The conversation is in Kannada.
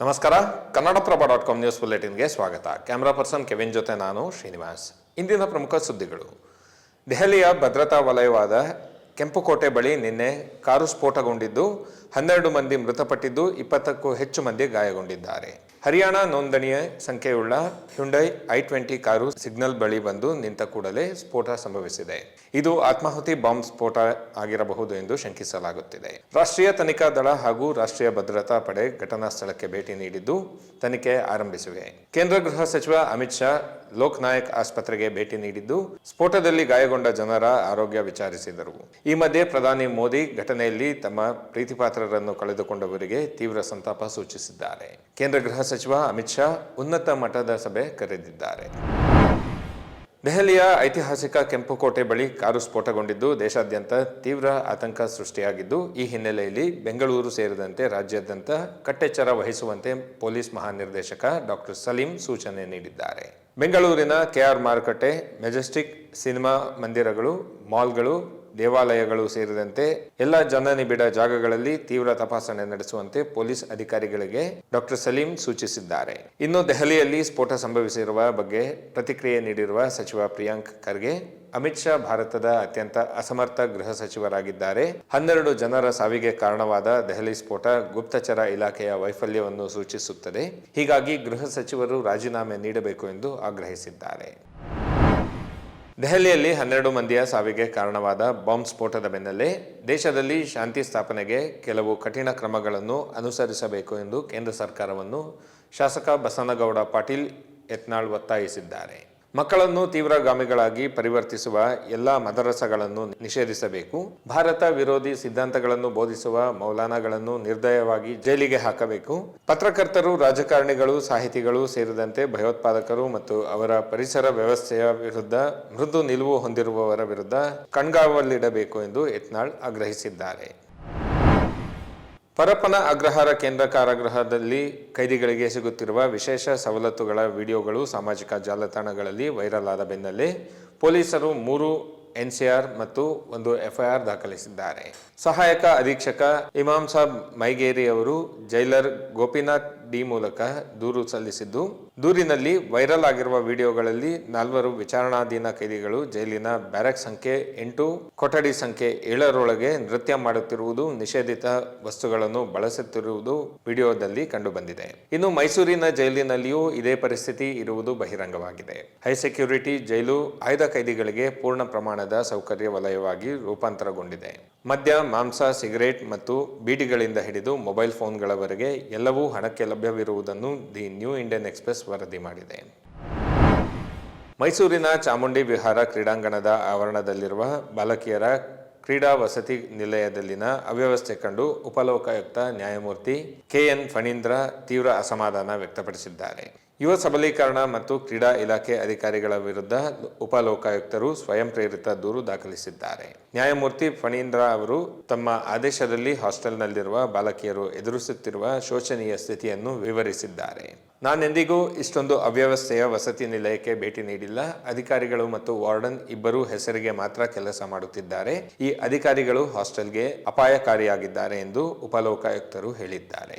ನಮಸ್ಕಾರ. ಕನ್ನಡಪ್ರಭ ಡಾಟ್ ಕಾಮ್ ನ್ಯೂಸ್ ಬುಲೆಟಿನ್ಗೆ ಸ್ವಾಗತ. ಕ್ಯಾಮರಾ ಪರ್ಸನ್ ಕೆವಿನ್ ಜೊತೆ ನಾನು ಶ್ರೀನಿವಾಸ್. ಇಂದಿನ ಪ್ರಮುಖ ಸುದ್ದಿಗಳು. ದೆಹಲಿಯ ಭದ್ರತಾ ವಲಯವಾದ ಕೆಂಪುಕೋಟೆ ಬಳಿ ನಿನ್ನೆ ಕಾರು ಸ್ಫೋಟಗೊಂಡಿದ್ದು, ಹನ್ನೆರಡು ಮಂದಿ ಮೃತಪಟ್ಟಿದ್ದು, ಇಪ್ಪತ್ತಕ್ಕೂ ಹೆಚ್ಚು ಮಂದಿ ಗಾಯಗೊಂಡಿದ್ದಾರೆ. ಹರಿಯಾಣ ನೋಂದಣಿಯ ಸಂಖ್ಯೆಯುಳ್ಳ Hyundai i twenty car signal ಬಳಿ ಬಂದು ನಿಂತ ಕೂಡಲೇ ಸ್ಫೋಟ ಸಂಭವಿಸಿದೆ. ಇದು ಆತ್ಮಾಹುತಿ ಬಾಂಬ್ ಸ್ಫೋಟ ಆಗಿರಬಹುದು ಎಂದು ಶಂಕಿಸಲಾಗುತ್ತಿದೆ. ರಾಷ್ಟ್ರೀಯ ತನಿಖಾ ದಳ ಹಾಗೂ ರಾಷ್ಟ್ರೀಯ ಭದ್ರತಾ ಪಡೆ ಘಟನಾ ಸ್ಥಳಕ್ಕೆ ಭೇಟಿ ನೀಡಿದ್ದು ತನಿಖೆ ಆರಂಭಿಸಿವೆ. ಕೇಂದ್ರ ಗೃಹ ಸಚಿವ ಅಮಿತ್ ಶಾ ಲೋಕ್ ನಾಯಕ್ ಆಸ್ಪತ್ರೆಗೆ ಭೇಟಿ ನೀಡಿದ್ದು ಸ್ಫೋಟದಲ್ಲಿ ಗಾಯಗೊಂಡ ಜನರ ಆರೋಗ್ಯ ವಿಚಾರಿಸಿದರು. ಈ ಮಧ್ಯೆ ಪ್ರಧಾನಿ ಮೋದಿ ಘಟನೆಯಲ್ಲಿ ತಮ್ಮ ಪ್ರೀತಿಪಾತ್ರರನ್ನು ಕಳೆದುಕೊಂಡವರಿಗೆ ತೀವ್ರ ಸಂತಾಪ ಸೂಚಿಸಿದ್ದಾರೆ. ಕೇಂದ್ರ ಗೃಹ ಸಚಿವ ಅಮಿತ್ ಶಾ ಉನ್ನತ ಮಟ್ಟದ ಸಭೆ ಕರೆದಿದ್ದಾರೆ. ದೆಹಲಿಯ ಐತಿಹಾಸಿಕ ಕೆಂಪುಕೋಟೆ ಬಳಿ ಕಾರು ಸ್ಫೋಟಗೊಂಡಿದ್ದು ದೇಶಾದ್ಯಂತ ತೀವ್ರ ಆತಂಕ ಸೃಷ್ಟಿಯಾಗಿದ್ದು, ಈ ಹಿನ್ನೆಲೆಯಲ್ಲಿ ಬೆಂಗಳೂರು ಸೇರಿದಂತೆ ರಾಜ್ಯಾದ್ಯಂತ ಕಟ್ಟೆಚ್ಚರ ವಹಿಸುವಂತೆ ಪೊಲೀಸ್ ಮಹಾನಿರ್ದೇಶಕ ಡಾಕ್ಟರ್ ಸಲೀಂ ಸೂಚನೆ ನೀಡಿದ್ದಾರೆ. ಬೆಂಗಳೂರಿನ ಕೆಆರ್ ಮಾರುಕಟ್ಟೆ, ಮೆಜೆಸ್ಟಿಕ್ ಸಿನಿಮಾ ಮಂದಿರಗಳು, ಮಾಲ್ಗಳು ದೇವಾಲಯಗಳು ಸೇರಿದಂತೆ ಎಲ್ಲ ಜನನಿಬಿಡ ಜಾಗಗಳಲ್ಲಿ ತೀವ್ರ ತಪಾಸಣೆ ನಡೆಸುವಂತೆ ಪೊಲೀಸ್ ಅಧಿಕಾರಿಗಳಿಗೆ ಡಾಕ್ಟರ್ ಸಲೀಂ ಸೂಚಿಸಿದ್ದಾರೆ. ಇನ್ನು ದೆಹಲಿಯಲ್ಲಿ ಸ್ಫೋಟ ಸಂಭವಿಸಿರುವ ಬಗ್ಗೆ ಪ್ರತಿಕ್ರಿಯೆ ನೀಡಿರುವ ಸಚಿವ ಪ್ರಿಯಾಂಕ್ ಖರ್ಗೆ, ಅಮಿತ್ ಶಾ ಭಾರತದ ಅತ್ಯಂತ ಅಸಮರ್ಥ ಗೃಹ ಸಚಿವರಾಗಿದ್ದಾರೆ. ಹನ್ನೆರಡು ಜನರ ಸಾವಿಗೆ ಕಾರಣವಾದ ದೆಹಲಿ ಸ್ಫೋಟ ಗುಪ್ತಚರ ಇಲಾಖೆಯ ವೈಫಲ್ಯವನ್ನು ಸೂಚಿಸುತ್ತದೆ. ಹೀಗಾಗಿ ಗೃಹ ಸಚಿವರು ರಾಜೀನಾಮೆ ನೀಡಬೇಕು ಎಂದು ಆಗ್ರಹಿಸಿದ್ದಾರೆ. ದೆಹಲಿಯಲ್ಲಿ ಹನ್ನೆರಡು ಮಂದಿಯ ಸಾವಿಗೆ ಕಾರಣವಾದ ಬಾಂಬ್ ಸ್ಫೋಟದ ಬೆನ್ನಲ್ಲೇ ದೇಶದಲ್ಲಿ ಶಾಂತಿ ಸ್ಥಾಪನೆಗೆ ಕೆಲವು ಕಠಿಣ ಕ್ರಮಗಳನ್ನು ಅನುಸರಿಸಬೇಕು ಎಂದು ಕೇಂದ್ರ ಸರ್ಕಾರವನ್ನು ಶಾಸಕ ಬಸನಗೌಡ ಪಾಟೀಲ್ ಯತ್ನಾಳ್ ಒತ್ತಾಯಿಸಿದ್ದಾರೆ. ಮಕ್ಕಳನ್ನು ತೀವ್ರಗಾಮಿಗಳಾಗಿ ಪರಿವರ್ತಿಸುವ ಎಲ್ಲ ಮದರಸಗಳನ್ನು ನಿಷೇಧಿಸಬೇಕು. ಭಾರತ ವಿರೋಧಿ ಸಿದ್ಧಾಂತಗಳನ್ನು ಬೋಧಿಸುವ ಮೌಲಾನಾಗಳನ್ನು ನಿರ್ದಯವಾಗಿ ಜೈಲಿಗೆ ಹಾಕಬೇಕು. ಪತ್ರಕರ್ತರು, ರಾಜಕಾರಣಿಗಳು, ಸಾಹಿತಿಗಳು ಸೇರಿದಂತೆ ಭಯೋತ್ಪಾದಕರು ಮತ್ತು ಅವರ ಪರಿಸರ ವ್ಯವಸ್ಥೆಯ ವಿರುದ್ಧ ಮೃದು ನಿಲುವು ಹೊಂದಿರುವವರ ವಿರುದ್ಧ ಕಣ್ಗಾವಲಿಡಬೇಕು ಎಂದು ಯತ್ನಾಳ್ ಆಗ್ರಹಿಸಿದ್ದಾರೆ. ಪರಪ್ಪನ ಅಗ್ರಹಾರ ಕೇಂದ್ರ ಕಾರಾಗೃಹದಲ್ಲಿ ಕೈದಿಗಳಿಗೆ ಸಿಗುತ್ತಿರುವ ವಿಶೇಷ ಸವಲತ್ತುಗಳ ವಿಡಿಯೋಗಳು ಸಾಮಾಜಿಕ ಜಾಲತಾಣಗಳಲ್ಲಿ ವೈರಲ್ ಆದ ಬೆನ್ನಲ್ಲೇ ಪೊಲೀಸರು ಮೂರು ಎನ್ಸಿಆರ್ ಮತ್ತು ಒಂದು ಎಫ್ಐಆರ್ ದಾಖಲಿಸಿದ್ದಾರೆ. ಸಹಾಯಕ ಅಧೀಕ್ಷಕ ಇಮಾಮ್ ಸಾಬ್ ಮೈಗೇರಿ ಅವರು ಜೈಲರ್ ಗೋಪಿನಾಥ್ ಡಿ ಮೂಲಕ ದೂರು ಸಲ್ಲಿಸಿದ್ದು. ದೂರಿನಲ್ಲಿ ವೈರಲ್ ಆಗಿರುವ ವಿಡಿಯೋಗಳಲ್ಲಿ ನಾಲ್ವರು ವಿಚಾರಣಾಧೀನ ಕೈದಿಗಳು ಜೈಲಿನ ಬ್ಯಾರಕ್ ಸಂಖ್ಯೆ ಎಂಟು, ಕೊಠಡಿ ಸಂಖ್ಯೆ ಏಳರೊಳಗೆ ನೃತ್ಯ ಮಾಡುತ್ತಿರುವುದು ನಿಷೇಧಿತ ವಸ್ತುಗಳನ್ನು ಬಳಸುತ್ತಿರುವುದು ವಿಡಿಯೋದಲ್ಲಿ ಕಂಡುಬಂದಿದೆ. ಇನ್ನು ಮೈಸೂರಿನ ಜೈಲಿನಲ್ಲಿಯೂ ಇದೇ ಪರಿಸ್ಥಿತಿ ಇರುವುದು ಬಹಿರಂಗವಾಗಿದೆ. ಹೈ ಸೆಕ್ಯೂರಿಟಿ ಜೈಲು ಆಯ್ದ ಕೈದಿಗಳಿಗೆ ಪೂರ್ಣ ಪ್ರಮಾಣದ ಸೌಕರ್ಯ ವಲಯವಾಗಿ ರೂಪಾಂತರಗೊಂಡಿದೆ. ಮದ್ಯ, ಮಾಂಸ, ಸಿಗರೇಟ್ ಮತ್ತು ಬೀಡಿಗಳಿಂದ ಹಿಡಿದು ಮೊಬೈಲ್ ಫೋನ್ಗಳವರೆಗೆ ಎಲ್ಲವೂ ಹಣಕ್ಕೆ ಲಭ್ಯವಿರುವುದನ್ನು ದಿ ನ್ಯೂ ಇಂಡಿಯನ್ ಎಕ್ಸ್ಪ್ರೆಸ್ ವರದಿ ಮಾಡಿದೆ. ಮೈಸೂರಿನ ಚಾಮುಂಡಿ ವಿಹಾರ ಕ್ರೀಡಾಂಗಣದ ಆವರಣದಲ್ಲಿರುವ ಬಾಲಕಿಯರ ಕ್ರೀಡಾ ವಸತಿ ನಿಲಯದಲ್ಲಿನ ಅವ್ಯವಸ್ಥೆ ಕಂಡು ಉಪಲೋಕಾಯುಕ್ತ ನ್ಯಾಯಮೂರ್ತಿ ಕೆಎನ್ ಫಣೀಂದ್ರ ತೀವ್ರ ಅಸಮಾಧಾನ ವ್ಯಕ್ತಪಡಿಸಿದ್ದಾರೆ. ಯುವ ಸಬಲೀಕರಣ ಮತ್ತು ಕ್ರೀಡಾ ಇಲಾಖೆ ಅಧಿಕಾರಿಗಳ ವಿರುದ್ಧ ಉಪಲೋಕಾಯುಕ್ತರು ಸ್ವಯಂ ಪ್ರೇರಿತ ದೂರು ದಾಖಲಿಸಿದ್ದಾರೆ. ನ್ಯಾಯಮೂರ್ತಿ ಫಣೀಂದ್ರ ಅವರು ತಮ್ಮ ಆದೇಶದಲ್ಲಿ ಹಾಸ್ಟೆಲ್ನಲ್ಲಿರುವ ಬಾಲಕಿಯರು ಎದುರಿಸುತ್ತಿರುವ ಶೋಚನೀಯ ಸ್ಥಿತಿಯನ್ನು ವಿವರಿಸಿದ್ದಾರೆ. ನಾನೆಂದಿಗೂ ಇಷ್ಟೊಂದು ಅವ್ಯವಸ್ಥೆಯ ವಸತಿ ನಿಲಯಕ್ಕೆ ಭೇಟಿ ನೀಡಿಲ್ಲ. ಅಧಿಕಾರಿಗಳು ಮತ್ತು ವಾರ್ಡನ್ ಇಬ್ಬರೂ ಹೆಸರಿಗೆ ಮಾತ್ರ ಕೆಲಸ ಮಾಡುತ್ತಿದ್ದಾರೆ. ಈ ಅಧಿಕಾರಿಗಳು ಹಾಸ್ಟೆಲ್ಗೆ ಅಪಾಯಕಾರಿಯಾಗಿದ್ದಾರೆ ಎಂದು ಉಪಲೋಕಾಯುಕ್ತರು ಹೇಳಿದ್ದಾರೆ.